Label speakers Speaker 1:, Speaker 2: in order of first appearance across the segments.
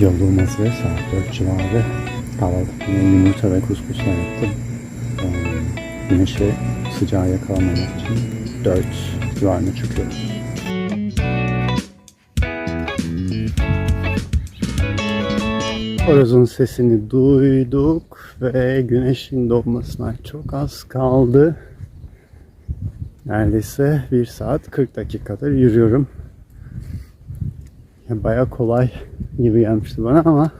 Speaker 1: Yolum hazır. Saat 4 civarı. Kahvaltımı yumurta ve kuskusla yaptım. Ee, güneşe sıcağı yakalamamak için 4 civarına çıkıyorum. Horozun sesini duyduk ve güneşin doğmasına çok az kaldı. Neredeyse 1 saat 40 dakikadır yürüyorum. Baya kolay gibi gelmişti bana ama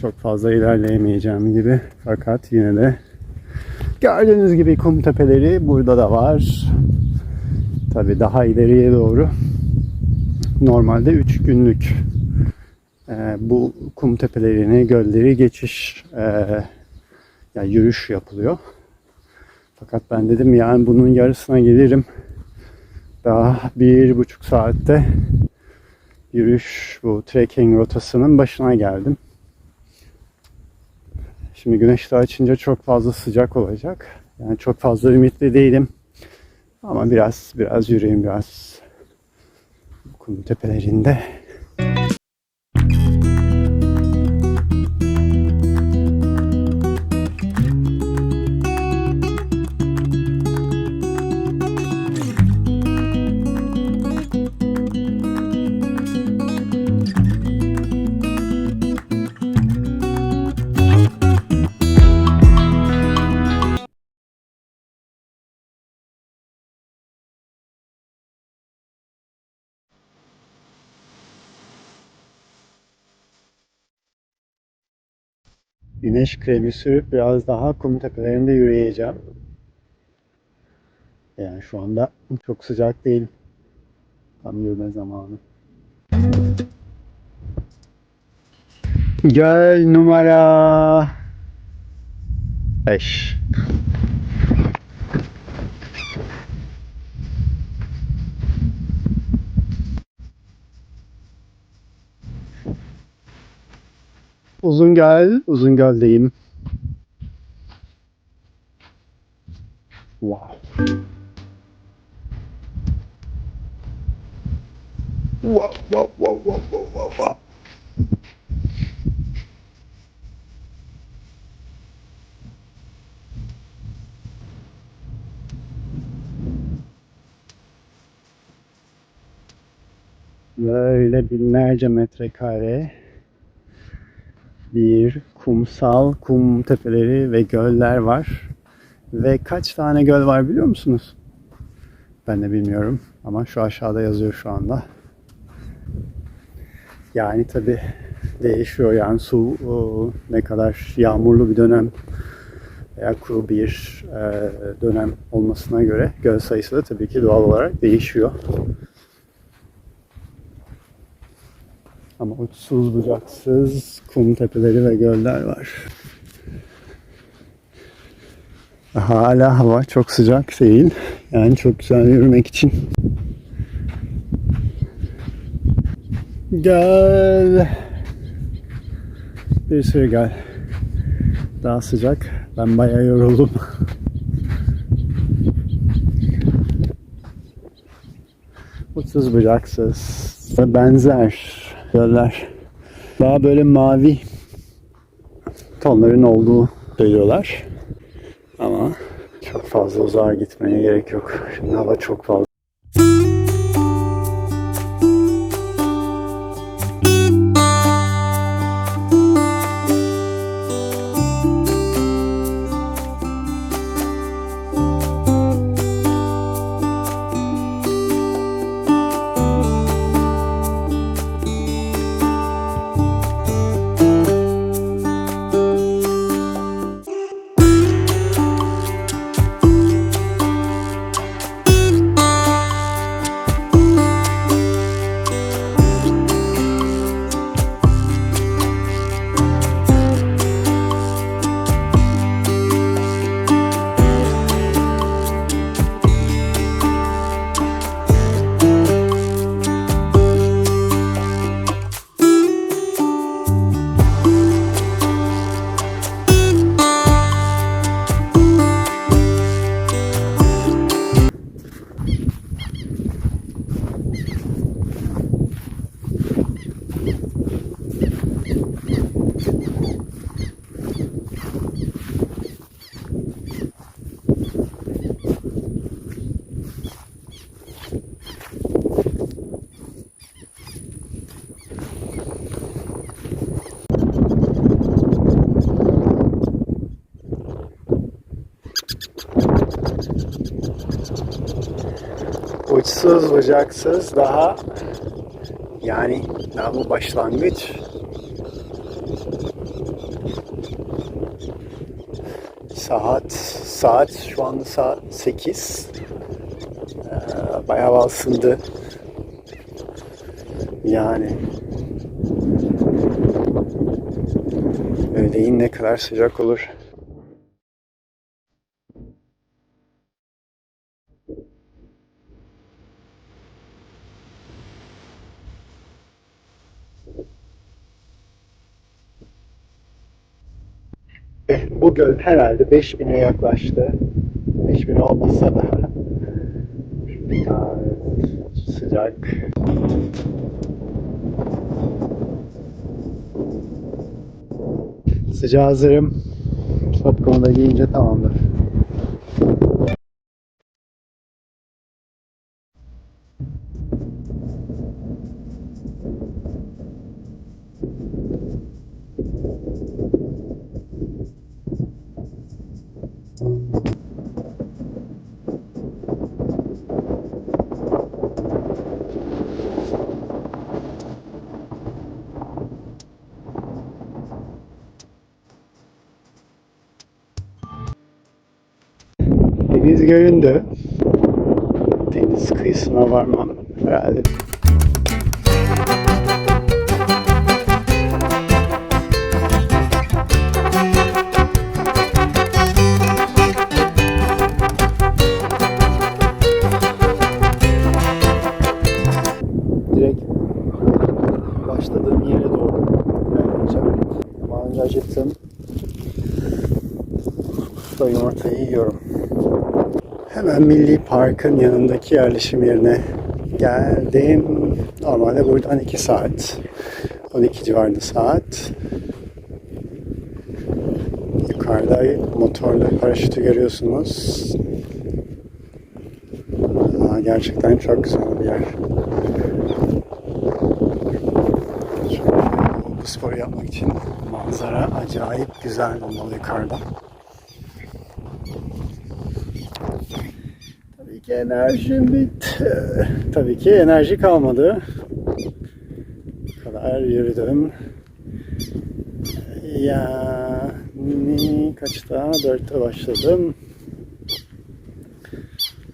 Speaker 1: çok fazla ilerleyemeyeceğim gibi. Fakat yine de gördüğünüz gibi kum tepeleri burada da var. Tabi daha ileriye doğru. Normalde 3 günlük e, bu kum tepelerini, gölleri geçiş e, yani yürüyüş yapılıyor. Fakat ben dedim yani bunun yarısına gelirim. Daha bir buçuk saatte yürüyüş bu trekking rotasının başına geldim. Şimdi güneş de açınca çok fazla sıcak olacak. Yani çok fazla ümitli değilim. Ama biraz biraz yürüyeyim biraz kum tepelerinde. Güneş kremi sürüp biraz daha kum tepelerinde yürüyeceğim. Yani şu anda çok sıcak değil. Tam yürüme zamanı. Göl numara 5. Uzungöl, Uzungöl'deyim. Wow. Wow, wow, wow, wow, wow, wow, wow. Böyle binlerce metrekare bir kumsal, kum tepeleri ve göller var. Ve kaç tane göl var biliyor musunuz? Ben de bilmiyorum ama şu aşağıda yazıyor şu anda. Yani tabi değişiyor yani su o, ne kadar yağmurlu bir dönem veya kuru bir e, dönem olmasına göre göl sayısı da tabii ki doğal olarak değişiyor. Ama uçsuz bucaksız kum tepeleri ve göller var. Hala hava çok sıcak değil. Yani çok güzel yürümek için. Göl. Bir sürü göl. Daha sıcak. Ben bayağı yoruldum. Uçsuz bucaksız. Benzer göller. Daha böyle mavi tonların olduğu söylüyorlar. Ama çok fazla uzağa gitmeye gerek yok. Şimdi hava çok fazla. uçsuz bucaksız daha yani daha bu başlangıç. Saat saat şu anda saat 8. Ee, bayağı ısındı. Yani öğleyin ne kadar sıcak olur. Bu göl herhalde 5000'e yaklaştı. 5000 olmasa da sıcak. Sıcağı hazırım. Şapkamı da giyince tamamdır. Deniz göründü. Deniz kıyısına varmam herhalde. Direkt başladığım yere doğru ilerleyeceğim. Ama önce acıktım. Usta yumurtayı yiyorum. Hemen Milli Park'ın yanındaki yerleşim yerine geldim. Normalde buradan 2 saat. 12 civarında saat. Yukarıda motorlu paraşütü görüyorsunuz. Aa, gerçekten çok güzel bir yer. Şöyle Bu sporu yapmak için manzara acayip güzel olmalı yukarıda. Ki enerjim bitti. Tabii ki enerji kalmadı. Bu kadar yürüdüm. Ya ni- kaçta? Dörtte başladım.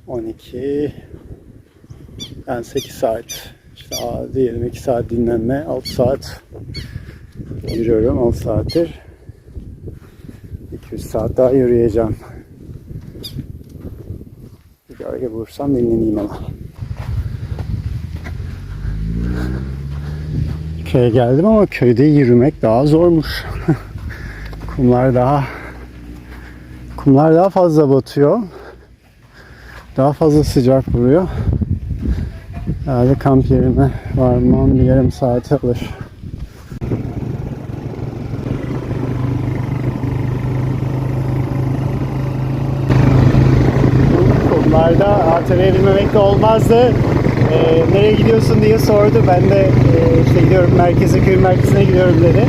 Speaker 1: 12 yani 8 saat. İşte diyelim 2 saat dinlenme, 6 saat yürüyorum 6 saattir. 200 saat daha yürüyeceğim. Gölge bulursam dinleneyim ama. Köye geldim ama köyde yürümek daha zormuş. kumlar daha kumlar daha fazla batıyor. Daha fazla sıcak vuruyor. Herhalde kamp yerine varmam bir yarım saat alır. ATV'ye binmemek de olmazdı. Ee, nereye gidiyorsun diye sordu. Ben de e, işte gidiyorum merkeze, köyün merkezine gidiyorum dedi.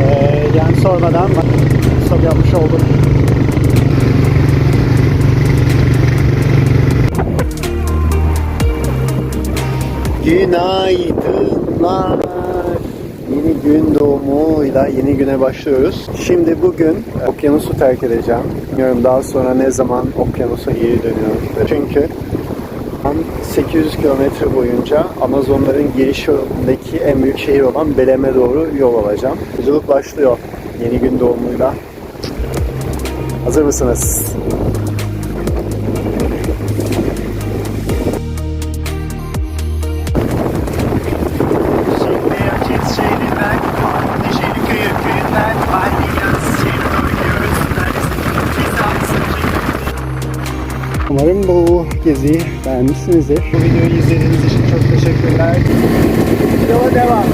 Speaker 1: Ee, yani sormadan stop yapmış oldum. Günaydınlar. Yeni gün doğumuyla yeni güne başlıyoruz. Şimdi bugün okyanusu terk edeceğim. Bilmiyorum daha sonra ne zaman okyanusa geri dönüyorum. Çünkü tam 800 kilometre boyunca Amazonların giriş yolundaki en büyük şehir olan Belem'e doğru yol alacağım. Yolculuk başlıyor yeni gün doğumuyla. Hazır mısınız? Umarım bu geziyi beğenmişsinizdir. Bu videoyu izlediğiniz için çok teşekkürler. Yola devam.